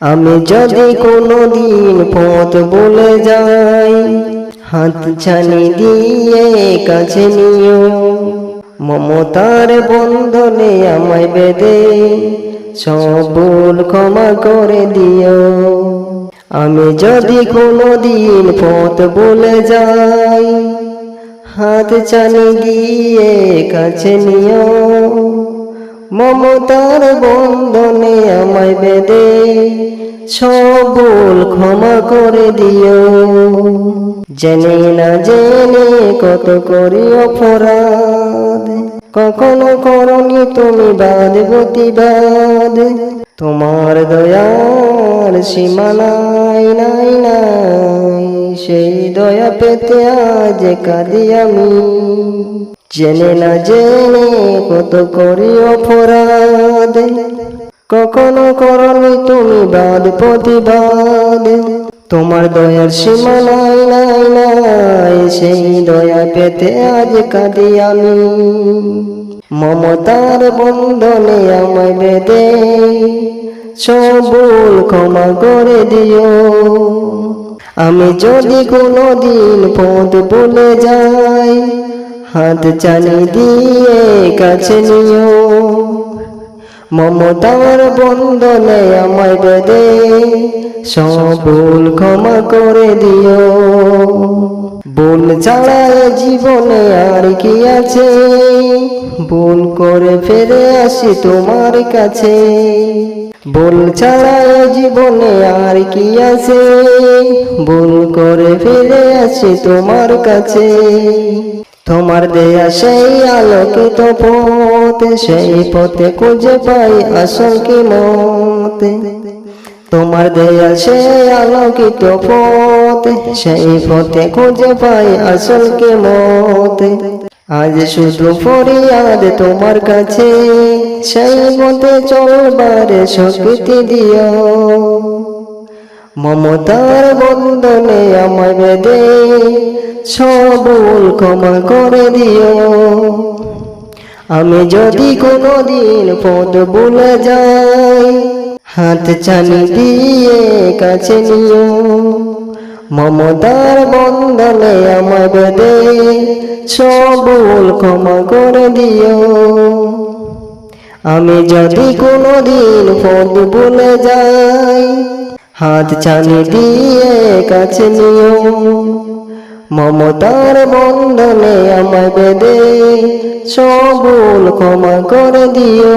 আমি যদি কোনো দিন পথ বলে যাই, হাত ছানি দিয়ে কাছে নিও। মমতার বন্ধনে আমায় বেদে সব ভুল ক্ষমা করে দিও। আমি যদি কোনো দিন পথ বলে যাই, হাত ছানি দিয়ে কাছে নিও। মমতার বন্ধনে আমায় বেঁধে সব ভুল ক্ষমা করে দিও। জেনে না জেনে কত করি অপরাধ। কখনো করনি তুমি বাদ প্রতিবাদ। তোমার দয়ার সীমানাই নাই নাই। সেই দয়া পেতে আজ কাঁদি আমি। জেনে না জেনে কত করি অপরাধ। কখনো করনি তুমি বাদ প্রতিবাদ তোমার দয়ার সীমা নাই নাই নাই সেই দয়া পেতে আজ কাঁদি আমি। মমতার বন্ধনে আমায় বেঁধে সবুল ক্ষমা করে দিও। আমি যদি কোনো দিন পথ বলে যাই, হাত চানি দিয়ে কাছে নিও। মমতার বন্ধনে আমায় বেঁধে, সবুল ক্ষমা করে দিও। ভুল ছাড়া জীবনে আর কি আছে? ভুল করে ফিরে আসি তোমার কাছে। ভুল ছাড়া জীবনে আর কি আছে? ভুল করে ফিরে আসি তোমার কাছে। তোমার দেয়া সেই আলোকিত পথ, সেই পথে খুঁজে পাই আসল কি মতে। তোমার দেয়া সেই আলোকিত পথ, সেই পথে খুঁজে পাই আসল কি মতে। আজ শুধু ফরিয়াদ তোমার কাছে, সেই মতে চলবারে শক্তি দিও। মমতার বন্ধনে আমায় বেঁধে, সবুল ক্ষমা করে দিও। আমি যদি কোনো দিন পদ ভুলে যাই, হাত চানি দিয়ে কাছে নিও। মমতার বন্ধনে আমায় বেঁধে, সবুল ক্ষমা করে দিও। আমি যদি কোনো দিন পদ ভুলে যাই হাত চানি দিয়ে কাছে নিও। মমতার বন্ধনে আমায় বেদে সবুল ক্ষমা করে দিও।